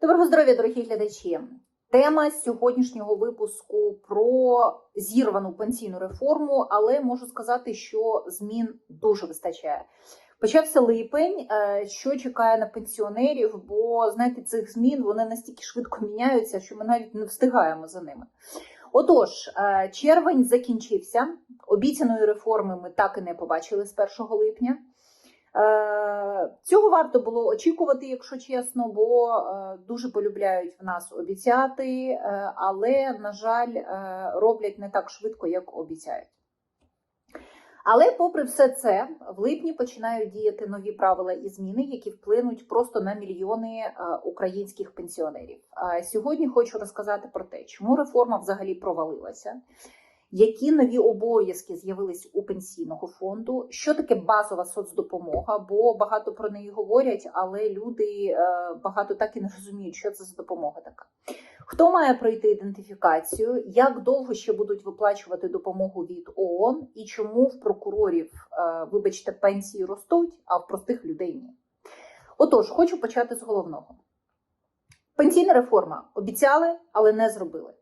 Доброго здоров'я, дорогі глядачі. Тема сьогоднішнього випуску про зірвану пенсійну реформу, але можу сказати, що змін дуже вистачає. Почався липень, е, що чекає на пенсіонерів, бо знаєте, цих змін вони настільки швидко міняються, що ми навіть не встигаємо за ними. Отож, е, червень закінчився. Обіцяної реформи ми так і не побачили з 1 липня. Е, Цього варто було очікувати, якщо чесно, бо е, дуже полюбляють в нас обіцяти, е, але, на жаль, роблять не так швидко, як обіцяють. Але, попри все це, в липні починають діяти нові правила і зміни, які вплинуть просто на мільйони українських пенсіонерів. Сьогодні хочу розказати про те, чому реформа взагалі провалилася. Які нові обов'язки з'явились у пенсійного фонду? Що таке базова соцдопомога? Бо багато про неї говорять, але люди е, багато так і не розуміють, що це за допомога така. Хто має пройти ідентифікацію? Як довго ще будуть виплачувати допомогу від ООН? І чому в прокурорів, е, вибачте, пенсії ростуть, а в простих людей ні? Отож, хочу почати з головного. Пенсійна реформа обіцяли, але не зробили.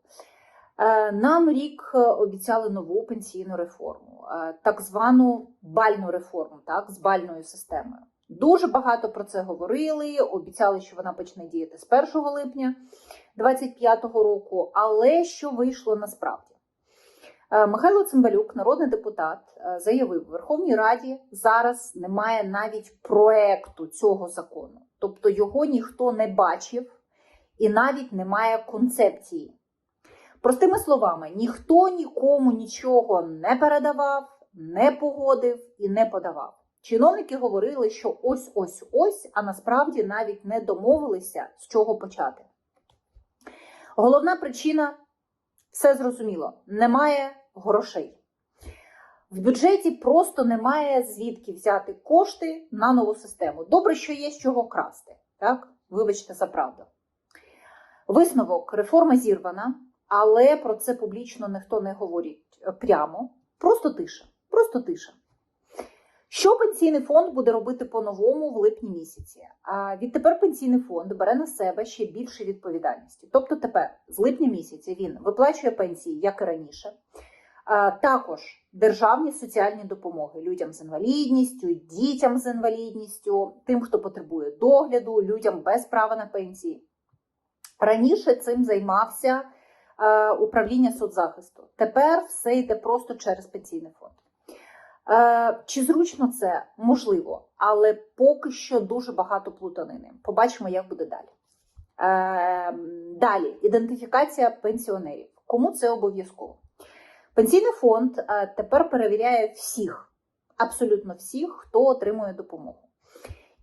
Е, Нам рік е, обіцяли нову пенсійну реформу, е, так звану бальну реформу, так, з бальною системою. Дуже багато про це говорили, обіцяли, що вона почне діяти з 1 липня 2025 року. Але що вийшло насправді? Михайло Цимбалюк, народний депутат, заявив, у Верховній Раді зараз немає навіть проекту цього закону, тобто його ніхто не бачив і навіть немає концепції. Простими словами, ніхто нікому нічого не передавав, не погодив і не подавав. Чиновники говорили, що ось ось ось, а насправді навіть не домовилися, з чого почати. Головна причина все зрозуміло: немає грошей. В бюджеті просто немає звідки взяти кошти на нову систему. Добре, що є з чого красти. Так? Вибачте за правду. Висновок: реформа зірвана, але про це публічно ніхто не говорить прямо. Просто тиша. Просто тиша. Що пенсійний фонд буде робити по-новому в липні місяці? А відтепер пенсійний фонд бере на себе ще більше відповідальності. Тобто, тепер з липня місяця він виплачує пенсії, як і раніше. А також державні соціальні допомоги людям з інвалідністю, дітям з інвалідністю, тим, хто потребує догляду, людям без права на пенсії. Раніше цим займався е, управління соцзахисту. Тепер все йде просто через пенсійний фонд. Е, Чи зручно це? Можливо, але поки що дуже багато плутанини. Побачимо, як буде далі. Е, Далі ідентифікація пенсіонерів. Кому це обов'язково? Пенсійний фонд е, тепер перевіряє всіх, абсолютно всіх, хто отримує допомогу.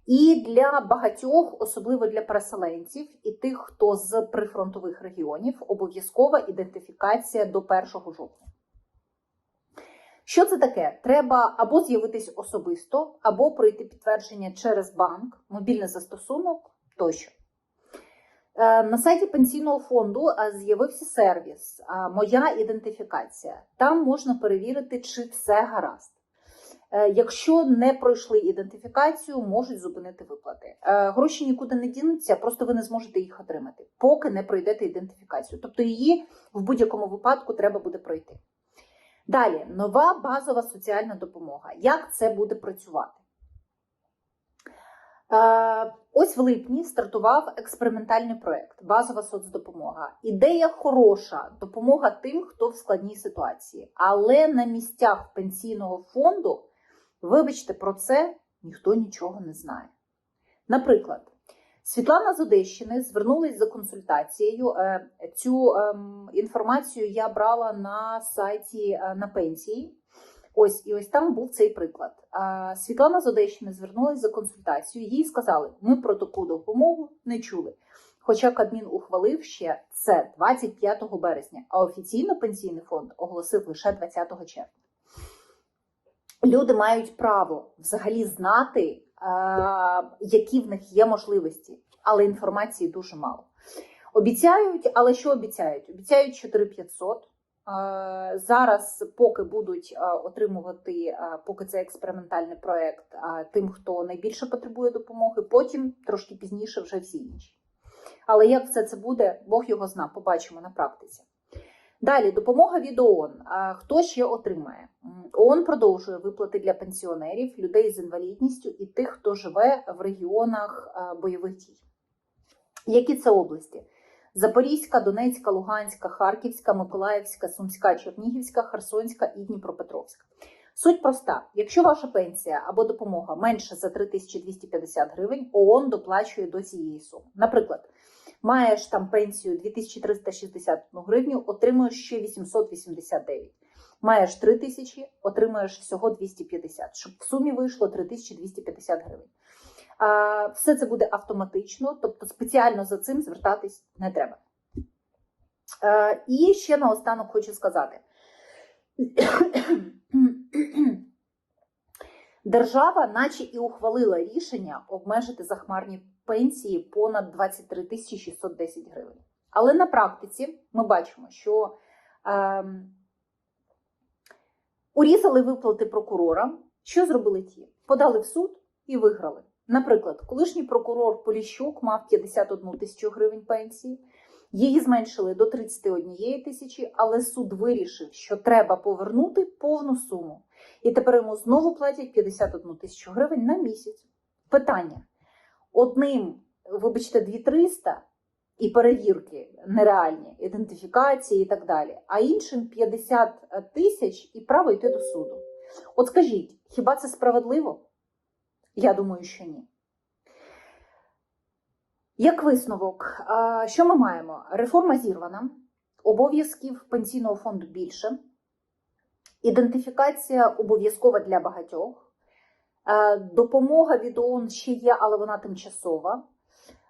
І для багатьох, особливо для переселенців і тих, хто з прифронтових регіонів, обов'язкова ідентифікація до 1 жовтня. Що це таке? Треба або з'явитись особисто, або пройти підтвердження через банк, мобільний застосунок тощо. Е, На сайті пенсійного фонду е, з'явився сервіс е, Моя ідентифікація. Там можна перевірити, чи все гаразд. Е, Якщо не пройшли ідентифікацію, можуть зупинити виплати. Е, Гроші нікуди не дінуться, просто ви не зможете їх отримати, поки не пройдете ідентифікацію. Тобто її в будь-якому випадку треба буде пройти. Далі, нова базова соціальна допомога. Як це буде працювати? Е, Ось в липні стартував експериментальний проєкт Базова соцдопомога. Ідея хороша, допомога тим, хто в складній ситуації. Але на місцях пенсійного фонду, вибачте, про це ніхто нічого не знає. Наприклад, Світлана з Одещини звернулась за консультацією. Е, Цю ем, інформацію я брала на сайті е, на пенсії. Ось і ось там був цей приклад. Світлана з Одещини звернулася за консультацією. Їй сказали, ми про таку допомогу не чули. Хоча Кабмін ухвалив ще це 25 березня, а офіційно пенсійний фонд оголосив лише 20 червня. Люди мають право взагалі знати, які в них є можливості, але інформації дуже мало. Обіцяють, але що обіцяють? Обіцяють 4500. Е, Зараз, поки будуть е, отримувати, е, поки це експериментальний проект, е, тим, хто найбільше потребує допомоги, потім трошки пізніше вже всі інші. Але як все це буде, Бог його зна, побачимо на практиці. Далі допомога від ООН. Хто ще отримає? ООН продовжує виплати для пенсіонерів, людей з інвалідністю і тих, хто живе в регіонах бойових дій. Які це області? Запорізька, Донецька, Луганська, Харківська, Миколаївська, Сумська, Чернігівська, Херсонська і Дніпропетровська. Суть проста: якщо ваша пенсія або допомога менше за 3250 гривень, ООН доплачує до цієї суми. Наприклад, маєш там пенсію 2361 гривню, отримуєш ще 889. Маєш 3000, отримуєш всього 250, щоб в сумі вийшло 3250 гривень. А, Все це буде автоматично, тобто спеціально за цим звертатись не треба. Е, І ще наостанок хочу сказати. Держава, наче і ухвалила рішення обмежити захмарні пенсії понад 23 тисячі 610 гривень. Але на практиці ми бачимо, що ем, урізали виплати прокурорам. Що зробили ті? Подали в суд і виграли. Наприклад, колишній прокурор Поліщук мав 51 тисячу гривень пенсії. Її зменшили до 31 тисячі, але суд вирішив, що треба повернути повну суму. І тепер йому знову платять 51 тисячу гривень на місяць. Питання: одним, вибачте, 2300 і перевірки нереальні, ідентифікації і так далі, а іншим 50 тисяч і право йти до суду. От скажіть, хіба це справедливо? Я думаю, що ні. Як висновок, що ми маємо? Реформа зірвана, обов'язків пенсійного фонду більше, ідентифікація обов'язкова для багатьох, е, допомога від ООН ще є, але вона тимчасова.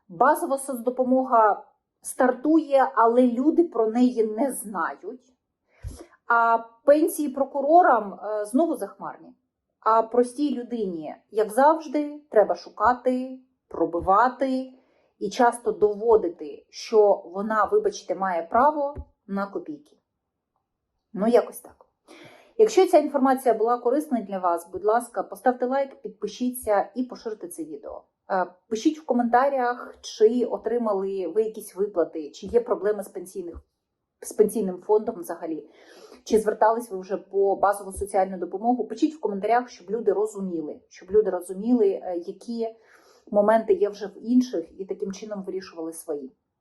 Базова соцдопомога стартує, але люди про неї не знають. А пенсії прокурорам е, знову захмарні. А простій людині, як завжди, треба шукати, пробивати і часто доводити, що вона, вибачте, має право на копійки. Ну, якось так. Якщо ця інформація була корисною для вас, будь ласка, поставте лайк, підпишіться і поширте це відео. Е, Пишіть в коментарях, чи отримали ви якісь виплати, чи є проблеми з, пенсійних, з пенсійним фондом взагалі, чи звертались ви вже по базову соціальну допомогу. Пишіть в коментарях, щоб люди розуміли, щоб люди розуміли, е, які моменти є вже в інших, і таким чином вирішували свої.